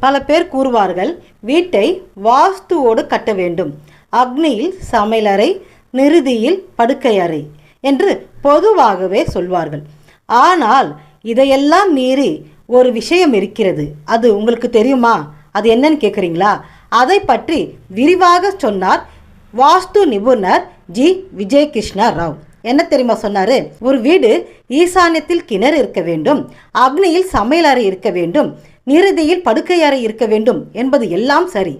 பல பேர் கூறுவார்கள் வீட்டை வாஸ்துவோடு கட்ட வேண்டும். அக்னியில் சமையலறை நிருதியில் படுக்கையறை என்று பொதுவாகவே சொல்வார்கள். ஆனால் இதையெல்லாம் மீறி ஒரு விஷயம் இருக்கிறது. அது உங்களுக்கு தெரியுமா? அது என்னன்னு கேட்குறீங்களா அதை பற்றி விரிவாக சொன்னார் வாஸ்து நிபுணர் ஜி. விஜயகிருஷ்ண ராவ். என்ன தெரியுமா சொன்னாரு? ஒரு வீடு ஈசான்யத்தில் கிணறு இருக்க வேண்டும் அக்னியில் சமையலறை இருக்க வேண்டும் நிறுதியில் படுக்கை அறை இருக்க வேண்டும் என்பது எல்லாம் சரி.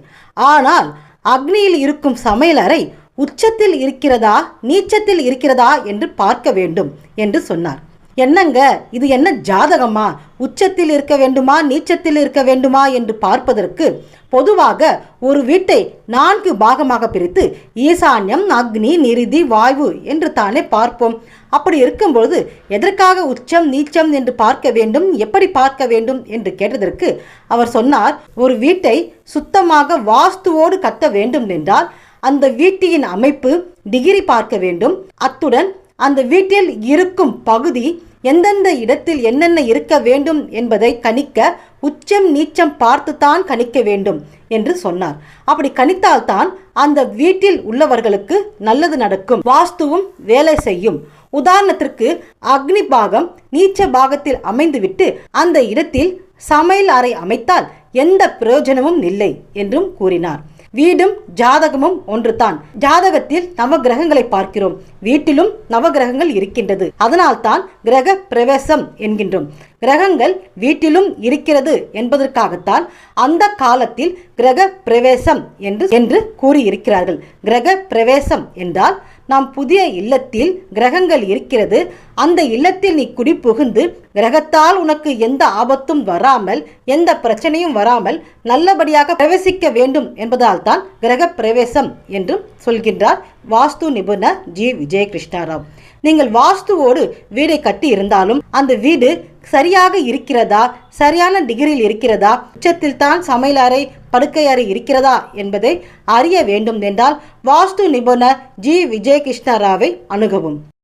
ஆனால் அக்னியில் இருக்கும் சமையலறை உச்சத்தில் இருக்கிறதா நீச்சத்தில் இருக்கிறதா என்று பார்க்க வேண்டும் என்று சொன்னார். என்னங்க? இது என்ன ஜாதகமா? உச்சத்தில் இருக்க வேண்டுமா நீச்சத்தில் இருக்க வேண்டுமா என்று பார்ப்பதற்கு பொதுவாக ஒரு வீட்டை நான்கு பாகமாக பிரித்து ஈசான்யம் அக்னி நிருதி வாயு என்று தானே பார்ப்போம். அப்படி இருக்கும்பொழுது எதற்காக உச்சம் நீச்சம் என்று பார்க்க வேண்டும் எப்படி பார்க்க வேண்டும் என்று கேட்டதற்கு அவர் சொன்னார் ஒரு வீட்டை சுத்தமாக வாஸ்துவோடு கட்ட வேண்டும் என்றால் அந்த வீட்டின் அமைப்பு டிகிரி பார்க்க வேண்டும். அத்துடன் அந்த வீட்டில் இருக்கும் பகுதி எந்தெந்த இடத்தில் என்னென்ன இருக்க வேண்டும் என்பதை கணிக்க உச்சம் நீச்சம் பார்த்துத்தான் கணிக்க வேண்டும் என்று சொன்னார். அப்படி கணித்தால்தான் அந்த வீட்டில் உள்ளவர்களுக்கு நல்லது நடக்கும். வாஸ்துவும் வேலை செய்யும். உதாரணத்திற்கு அக்னி பாகம் நீச்ச பாகத்தில் அமைந்துவிட்டு அந்த இடத்தில் சமையல் அறை அமைத்தால் எந்த பிரயோஜனமும் இல்லை என்றும் கூறினார். வீடும் ஜாதகமும் ஒன்றுதான். ஜாதகத்தில் நவகிரகங்களை பார்க்கிறோம். வீட்டிலும் நவகிரகங்கள் இருக்கின்றது. அதனால்தான் கிரக பிரவேசம் என்கின்றோம். கிரகங்கள் வீட்டிலும் இருக்கிறது என்பதற்காகத்தான் அந்த காலத்தில் கிரக பிரவேசம் என்று என்று கூறியிருக்கிறார்கள். கிரக பிரவேசம் என்றால் நாம் புதிய இல்லத்தில் கிரகங்கள் இருக்கிறது. அந்த இல்லத்தில் நீ குடிபுகுந்து கிரகத்தால் உனக்கு எந்த ஆபத்தும் வராமல் எந்த பிரச்சனையும் வராமல் நல்லபடியாக பிரவேசிக்க வேண்டும் என்பதால் தான் கிரக பிரவேசம் என்றும் சொல்கின்றார் வாஸ்து நிபுணர் ஜி. விஜயகிருஷ்ணாராவ். நீங்கள் வாஸ்துவோடு வீடை கட்டி இருந்தாலும் அந்த வீடு சரியாக இருக்கிறதா? சரியான டிகிரியில் இருக்கிறதா? உச்சத்தில் தான் சமையலறை படுக்கை அறை இருக்கிறதா? என்பதை அறிய வேண்டும் என்றால் வாஸ்து நிபுணர் ஜி. விஜயகிருஷ்ணராவை அணுகவும்.